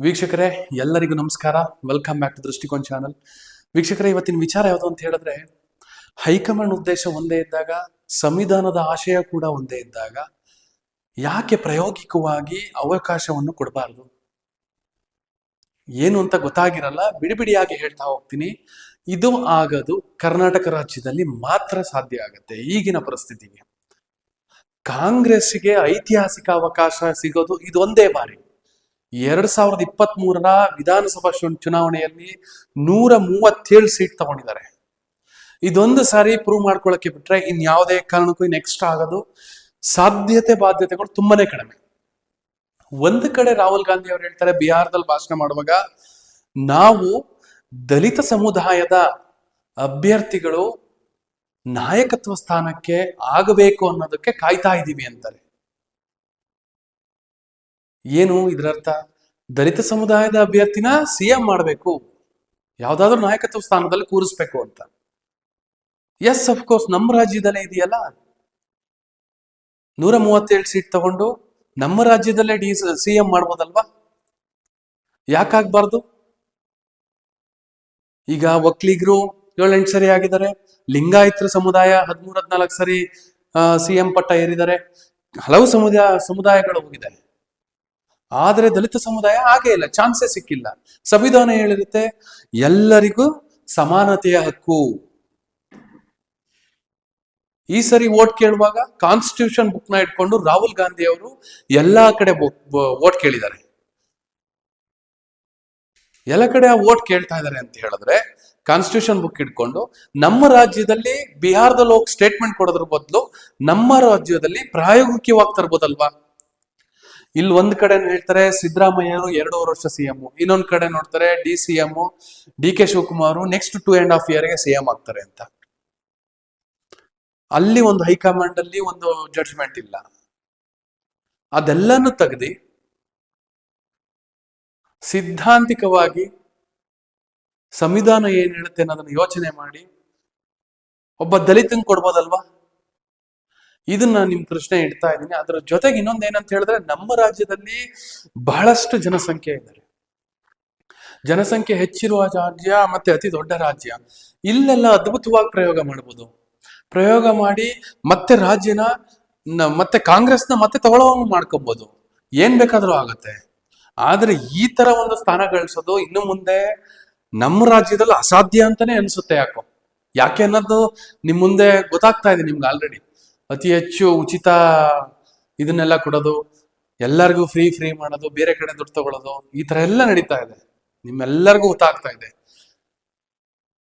ವೀಕ್ಷಕರೇ, ಎಲ್ಲರಿಗೂ ನಮಸ್ಕಾರ. Welcome back to Drishtikon channel ವೀಕ್ಷಕರೇ, ಇವತ್ತಿನ ವಿಚಾರ ಯಾವುದು ಅಂತ ಹೇಳಿದ್ರೆ, ಹೈಕಮಾಂಡ್ ಉದ್ದೇಶ ಒಂದೇ ಇದ್ದಾಗ, ಸಂವಿಧಾನದ ಆಶಯ ಕೂಡ ಒಂದೇ ಇದ್ದಾಗ, ಯಾಕೆ ಪ್ರಾಯೋಗಿಕವಾಗಿ ಅವಕಾಶವನ್ನು ಕೊಡಬಾರದು? ಏನು ಅಂತ ಗೊತ್ತಾಗಿರಲ್ಲ, ಬಿಡಿ ಬಿಡಿಯಾಗಿ ಹೇಳ್ತಾ ಹೋಗ್ತೀನಿ. ಇದು ಆಗದು ಕರ್ನಾಟಕ ರಾಜ್ಯದಲ್ಲಿ ಮಾತ್ರ ಸಾಧ್ಯ ಆಗುತ್ತೆ, ಈಗಿನ ಪರಿಸ್ಥಿತಿಗೆ. ಕಾಂಗ್ರೆಸ್ಗೆ ಐತಿಹಾಸಿಕ ಅವಕಾಶ ಸಿಗೋದು ಇದೊಂದೇ ಬಾರಿ. ಎರಡ್ ಸಾವಿರದ ಇಪ್ಪತ್ತ್ ಮೂರರ ವಿಧಾನಸಭಾ ಚುನಾವಣೆಯಲ್ಲಿ ನೂರ ಮೂವತ್ತೇಳು ಸೀಟ್ ತಗೊಂಡಿದ್ದಾರೆ. ಇದೊಂದು ಸಾರಿ ಪ್ರೂವ್ ಮಾಡ್ಕೊಳ್ಳೋಕೆ ಬಿಟ್ರೆ ಇನ್ ಯಾವುದೇ ಕಾರಣಕ್ಕೂ ನೆಕ್ಸ್ಟ್ ಆಗೋದು. ಸಾಧ್ಯತೆ ಬಾಧ್ಯತೆಗಳು ತುಂಬಾನೇ ಕಡಿಮೆ. ಒಂದು ಕಡೆ ರಾಹುಲ್ ಗಾಂಧಿ ಅವರು ಹೇಳ್ತಾರೆ ಬಿಹಾರದಲ್ಲಿ ಭಾಷಣ ಮಾಡುವಾಗ ನಾವು ದಲಿತ ಸಮುದಾಯದ ಅಭ್ಯರ್ಥಿಗಳು ನಾಯಕತ್ವ ಸ್ಥಾನಕ್ಕೆ ಆಗಬೇಕು ಅನ್ನೋದಕ್ಕೆ ಕಾಯ್ತಾ ಇದ್ದೀವಿ ಅಂತಾರೆ. ಏನು ಇದರರ್ಥ? ದಲಿತ ಸಮುದಾಯದ ಅಭ್ಯರ್ಥಿನ ಸಿಎಂ ಮಾಡಬೇಕು. ಯಾವ್ದಾದ್ರು ನಾಯಕತ್ವ ಸ್ಥಾನದಲ್ಲಿ ಕೂರಿಸ್ಬೇಕು ಅಂತ. ಎಸ್ ಅಫ್ಕೋರ್ಸ್ ನಮ್ಮ ರಾಜ್ಯದಲ್ಲೇ ಇದೆಯಲ್ಲ. ನೂರ ಮೂವತ್ತೇಳು ಸೀಟ್ ತಗೊಂಡು ನಮ್ಮ ರಾಜ್ಯದಲ್ಲೇ ಡಿ ಸಿ ಎಂ ಮಾಡ್ಬೋದಲ್ವಾ? ಯಾಕಾಗ್ಬಾರ್ದು ಈಗ ಒಕ್ಕಲಿಗರು ಏಳೆಂಟು ಸರಿ ಆಗಿದ್ದಾರೆ. ಲಿಂಗಾಯತರ ಸಮುದಾಯ ಹದಿಮೂರ್ ಹದಿನಾಲ್ಕು ಸರಿ ಸಿ ಎಂ ಪಟ್ಟ ಏರಿದ್ದಾರೆ. ಹಲವು ಸಮುದಾಯ, ಸಮುದಾಯಗಳು ಹೋಗಿದೆ ಆದ್ರೆ ದಲಿತ ಸಮುದಾಯ ಹಾಗೆ ಇಲ್ಲ, ಚಾನ್ಸೇ ಸಿಕ್ಕಿಲ್ಲ. ಸಂವಿಧಾನ ಹೇಳಿರುತ್ತೆ, ಎಲ್ಲರಿಗೂ ಸಮಾನತೆಯ ಹಕ್ಕು. ಈ ಸರಿ ವೋಟ್ ಕೇಳುವಾಗ ಕಾನ್ಸ್ಟಿಟ್ಯೂಷನ್ ಬುಕ್ನ ಇಟ್ಕೊಂಡು ರಾಹುಲ್ ಗಾಂಧಿ ಅವರು ಎಲ್ಲಾ ಕಡೆ ವೋಟ್ ಕೇಳಿದ್ದಾರೆ. ಎಲ್ಲ ಕಡೆ ಆ ವೋಟ್ ಕೇಳ್ತಾ ಇದ್ದಾರೆ ಅಂತ ಹೇಳಿದ್ರೆ ಕಾನ್ಸ್ಟಿಟ್ಯೂಷನ್ ಬುಕ್ ಇಟ್ಕೊಂಡು ನಮ್ಮ ರಾಜ್ಯದಲ್ಲಿ ಬಿಹಾರದಲ್ಲಿ ಹೋಗಿ ಸ್ಟೇಟ್ಮೆಂಟ್ ಕೊಡೋದ್ರ ಬದಲು ನಮ್ಮ ರಾಜ್ಯದಲ್ಲಿ ಪ್ರಾಯೋಗಿಕವಾಗಿ ತರ್ಬೋದಲ್ವಾ ಇಲ್ಲಿ ಒಂದ್ ಕಡೆ ಹೇಳ್ತಾರೆ ಸಿದ್ದರಾಮಯ್ಯರು ಎರಡೂವರೆ ವರ್ಷ ಸಿಎಂ ಇನ್ನೊಂದ್ ಕಡೆ ನೋಡ್ತಾರೆ D C M D K Shivakumar next two and half ಇಯರ್ಗೆ ಸಿಎಂ ಆಗ್ತಾರೆ ಅಂತ. ಅಲ್ಲಿ ಒಂದು ಹೈಕಮಾಂಡ್ ಅಲ್ಲಿ ಒಂದು ಜಡ್ಜ್ಮೆಂಟ್ ಇಲ್ಲ. ಅದೆಲ್ಲನೂ ತೆಗೆದಿ ಸಿದ್ಧಾಂತಿಕವಾಗಿ ಸಂವಿಧಾನ ಏನ್ ಹೇಳುತ್ತೆ ಅನ್ನೋದನ್ನ ಯೋಚನೆ ಮಾಡಿ, ಒಬ್ಬ ದಲಿತನ್ ಕೊಡ್ಬೋದಲ್ವಾ? ಇದನ್ನ ನಿಮ್ ಪ್ರಶ್ನೆ ಇಡ್ತಾ ಇದ್ದೀನಿ. ಅದರ ಜೊತೆಗೆ ಇನ್ನೊಂದ್ ಏನಂತ ಹೇಳಿದ್ರೆ, ನಮ್ಮ ರಾಜ್ಯದಲ್ಲಿ ಬಹಳಷ್ಟು ಜನಸಂಖ್ಯೆ ಇದ್ದಾರೆ. ಜನಸಂಖ್ಯೆ ಹೆಚ್ಚಿರುವ ರಾಜ್ಯ ಮತ್ತೆ ಅತಿ ದೊಡ್ಡ ರಾಜ್ಯ. ಇಲ್ಲೆಲ್ಲ ಅದ್ಭುತವಾಗಿ ಪ್ರಯೋಗ ಮಾಡ್ಬೋದು. ಪ್ರಯೋಗ ಮಾಡಿ ಮತ್ತೆ ರಾಜ್ಯನ ಮತ್ತೆ ಕಾಂಗ್ರೆಸ್ನ ಮತ್ತೆ ತಗೊಳ್ಳೋ ಮಾಡ್ಕೋಬಹುದು ಏನ್ ಬೇಕಾದ್ರೂ ಆಗತ್ತೆ. ಆದ್ರೆ ಈ ತರ ಒಂದು ಸ್ಥಾನ ಗಳಿಸೋದು ಇನ್ನು ಮುಂದೆ ನಮ್ಮ ರಾಜ್ಯದಲ್ಲಿ ಅಸಾಧ್ಯ ಅಂತಾನೆ ಅನ್ಸುತ್ತೆ ಯಾಕೋ. ಯಾಕೆ ಅನ್ನೋದು ನಿಮ್ ಮುಂದೆ ಗೊತ್ತಾಗ್ತಾ ಇದೆ ನಿಮ್ಗೆ ಆಲ್ರೆಡಿ ಅತಿ ಹೆಚ್ಚು ಉಚಿತ ಇದನ್ನೆಲ್ಲ ಕೊಡೋದು, ಎಲ್ಲರಿಗೂ ಫ್ರೀ ಫ್ರೀ ಮಾಡೋದು, ಬೇರೆ ಕಡೆ ದುಡ್ಡು ತಗೊಳ್ಳೋದು ಈ ತರ ಎಲ್ಲ ನಡೀತಾ ಇದೆ. ನಿಮ್ಮೆಲ್ಲರಿಗೂ ಗೊತ್ತಾಗ್ತಾ ಇದೆ.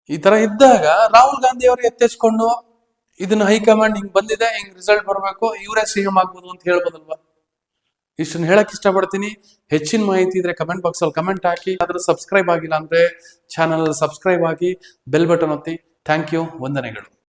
ಈ ತರ ಇದ್ದಾಗ ರಾಹುಲ್ ಗಾಂಧಿ ಅವರು ಎತ್ತೆಚ್ಕೊಂಡು ಇದನ್ನ ಹೈಕಮಾಂಡ್ ಹಿಂಗ್ ಬಂದಿದೆ, ಹಿಂಗ್ ರಿಸಲ್ಟ್ ಬರಬೇಕು, ಇವರೇ ಸಿಎಂ ಆಗ್ಬೋದು ಅಂತ ಹೇಳ್ಬೋದಲ್ವಾ? ಇಷ್ಟನ್ನ ಹೇಳಕ್ ಇಷ್ಟಪಡ್ತೀನಿ. ಹೆಚ್ಚಿನ ಮಾಹಿತಿ ಇದ್ರೆ ಕಮೆಂಟ್ ಬಾಕ್ಸ್ ಅಲ್ಲಿ ಕಮೆಂಟ್ ಹಾಕಿ. ಆದ್ರೂ ಸಬ್ಸ್ಕ್ರೈಬ್ ಆಗಿಲ್ಲ ಅಂದ್ರೆ ಚಾನಲ್ ಸಬ್ಸ್ಕ್ರೈಬ್ ಆಗಿ ಬೆಲ್ ಬಟನ್ ಒತ್ತಿ. ಥ್ಯಾಂಕ್ ಯು ವಂದನೆಗಳು.